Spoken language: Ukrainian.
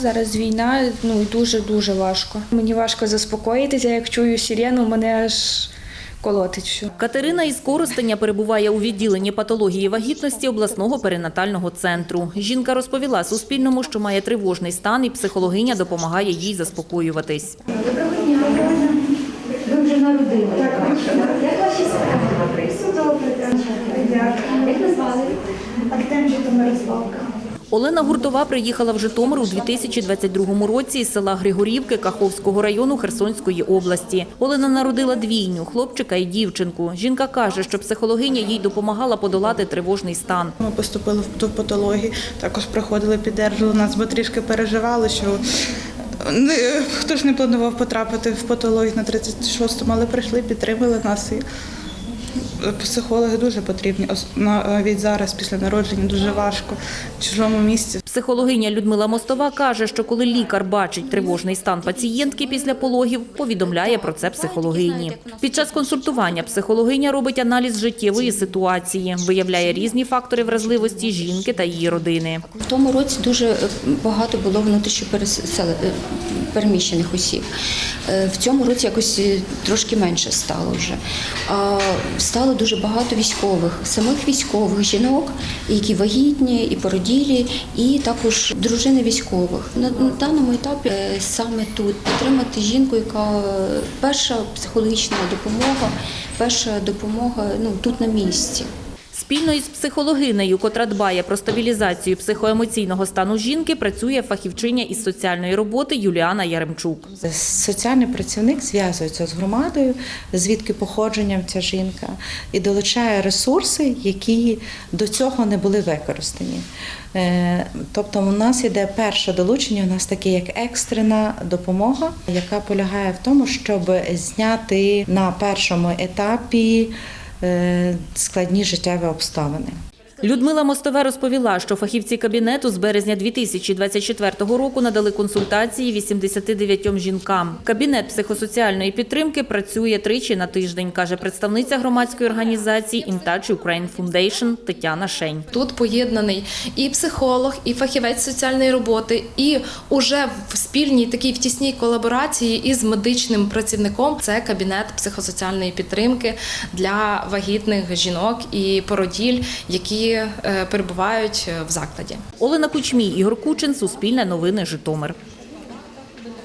час, зараз війна, ну і дуже дуже важко. Мені важко заспокоїтися, як чую сирену, мене аж колотить все. Катерина із Коростеня перебуває у відділенні патології вагітності обласного перинатального центру. Жінка розповіла Суспільному, що має тривожний стан, і психологиня допомагає їй заспокоюватись. Ви вже народили. Як ваші справи? Все добре, дякую. Як назвали? Артемчика Мирославка. Олена Гуртова приїхала в Житомир у 2022 році із села Григорівки Каховського району Херсонської області. Олена народила двійню – хлопчика і дівчинку. Жінка каже, що психологиня їй допомагала подолати тривожний стан. Ми поступили в ту патологію, також проходили, піддержали нас, бо трішки переживали, що не, хто ж не планував потрапити в патологію на 36-му, але прийшли, підтримали нас. І психологи дуже потрібні. Ос- Навіть зараз, після народження, дуже важко в чужому місці. Психологиня Людмила Мостова каже, що коли лікар бачить тривожний стан пацієнтки після пологів, повідомляє про це психологині. Під час консультування психологиня робить аналіз життєвої ситуації, виявляє різні фактори вразливості жінки та її родини. В тому році дуже е, багато було внутрішньопереміщених переміщених осіб. Е, В цьому році якось е, трошки менше стало вже. Стало дуже багато військових, самих військових жінок, які вагітні і породілі, і також дружини військових. На, на даному етапі е, саме тут підтримати жінку, яка е, перша психологічна допомога, перша допомога ну тут на місці. Спільно із психологинею, котра дбає про стабілізацію психоемоційного стану жінки, працює фахівчиня із соціальної роботи Юліана Яремчук. Соціальний працівник зв'язується з громадою, звідки походженням ця жінка, і долучає ресурси, які до цього не були використані. Е, Тобто, у нас іде перше долучення, у нас таке як екстрена допомога, яка полягає в тому, щоб зняти на першому етапі складні життєві обставини. Людмила Мостове розповіла, що фахівці кабінету з березня 2024 року надали консультації 89 жінкам. Кабінет психосоціальної підтримки працює тричі на тиждень, каже представниця громадської організації «In Touch Ukraine Foundation» Тетяна Шень. Тут поєднаний і психолог, і фахівець соціальної роботи, і уже в спільній такій в тісній колаборації із медичним працівником це кабінет психосоціальної підтримки для вагітних жінок і породіль, які е, перебувають в закладі. Олена Кучмій, Ігор Кучин, Суспільне новини, Житомир.